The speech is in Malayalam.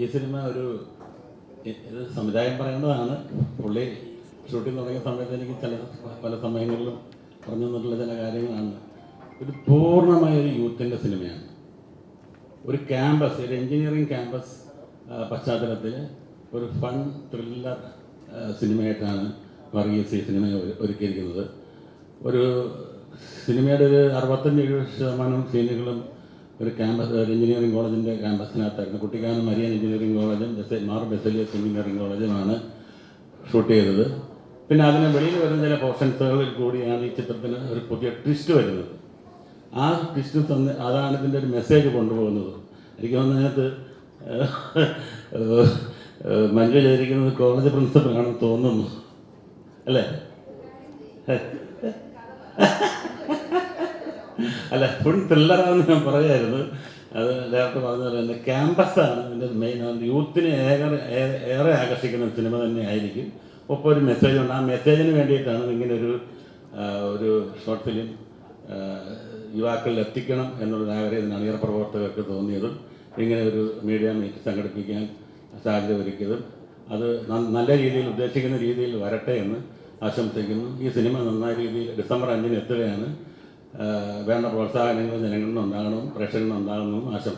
ഈ സിനിമ ഒരു സംവിധായകൻ പറയേണ്ടതാണ് പുള്ളി ഷൂട്ടിംഗ് തുടങ്ങിയ സമയത്ത് എനിക്ക് ചില പല സമയങ്ങളിലും പറഞ്ഞു തന്നിട്ടുള്ള ചില കാര്യങ്ങളാണ്. ഇത് പൂർണമായ ഒരു യൂത്തിന്റെ സിനിമയാണ്. ഒരു ക്യാമ്പസ് ഒരു എഞ്ചിനീയറിംഗ് ക്യാമ്പസ് പശ്ചാത്തലത്തിൽ ഒരു ഫൺ ത്രില്ലർ സിനിമയായിട്ടാണ് വർഗീസ് ഈ സിനിമ ഒരുക്കിയിരിക്കുന്നത്. ഒരു സിനിമയുടെ ഒരു അറുപത്തഞ്ച് എഴുപത് ശതമാനം സീനുകളും ഒരു ക്യാമ്പസ് ഒരു എഞ്ചിനീയറിംഗ് കോളേജിന്റെ ക്യാമ്പസിനകത്തായിരുന്നു കുട്ടിക്കാനം മരിയൻ എഞ്ചിനീയറിംഗ് കോളേജും ബെസ മാർ ബെസലിയസ് എഞ്ചിനീയറിംഗ് കോളേജുമാണ് ഷൂട്ട് ചെയ്തത്. പിന്നെ അതിന് വെളിയിൽ വരുന്ന ചില പോർഷൻസുകളിൽ കൂടിയാണ് ഈ ചിത്രത്തിന് ഒരു പുതിയ ട്വിസ്റ്റ് വരുന്നത്. ആ ട്വിസ്റ്റ് തന്നെ അതാണ് ഇതിന്റെ ഒരു മെസ്സേജ് കൊണ്ടുപോകുന്നത്. എനിക്ക് തോന്നുന്നതിനകത്ത് മഞ്ജു ചെയ്തിരിക്കുന്നത് കോളേജ് പ്രിൻസിപ്പളാണെന്ന് തോന്നുന്നു. അല്ലേ? അല്ല ഫുൾ ത്രില്ലറാണെന്ന് ഞാൻ പറയായിരുന്നു. അത് നേരത്തെ പറഞ്ഞ പോലെ തന്നെ ക്യാമ്പസാണ് ഇതിന്റെ മെയിൻ യൂത്തിനെ ഏറെ ഏറെ- ആകർഷിക്കുന്ന സിനിമ തന്നെ ആയിരിക്കും ഒപ്പം ഒരു മെസ്സേജ് ഉണ്ട്. ആ മെസ്സേജിന് വേണ്ടിയിട്ടാണ് ഇങ്ങനെ ഒരു ഒരു ഷോർട്ട് ഫിലിം യുവാക്കളിൽ എത്തിക്കണം എന്നുള്ള ആഗ്രഹം അണിയറ പ്രവർത്തകർക്ക് തോന്നിയതും ഇങ്ങനെ ഒരു മീഡിയ മീറ്റ് സംഘടിപ്പിക്കാൻ സാധ്യത ഒരുക്കിയതും. അത് നല്ല രീതിയിൽ ഉദ്ദേശിക്കുന്ന രീതിയിൽ വരട്ടെ എന്ന് ആശംസിക്കുന്നു. ഈ സിനിമ നന്നായ രീതിയിൽ ഡിസംബർ അഞ്ചിന് എത്തുകയാണ്. വേണ്ട പ്രോത്സാഹനങ്ങൾ ജനങ്ങളിൽ നിന്നുണ്ടാകണമെന്നും പ്രേക്ഷകരിൽ നിന്നുണ്ടാകണമെന്നും ആശംസിക്കുന്നു.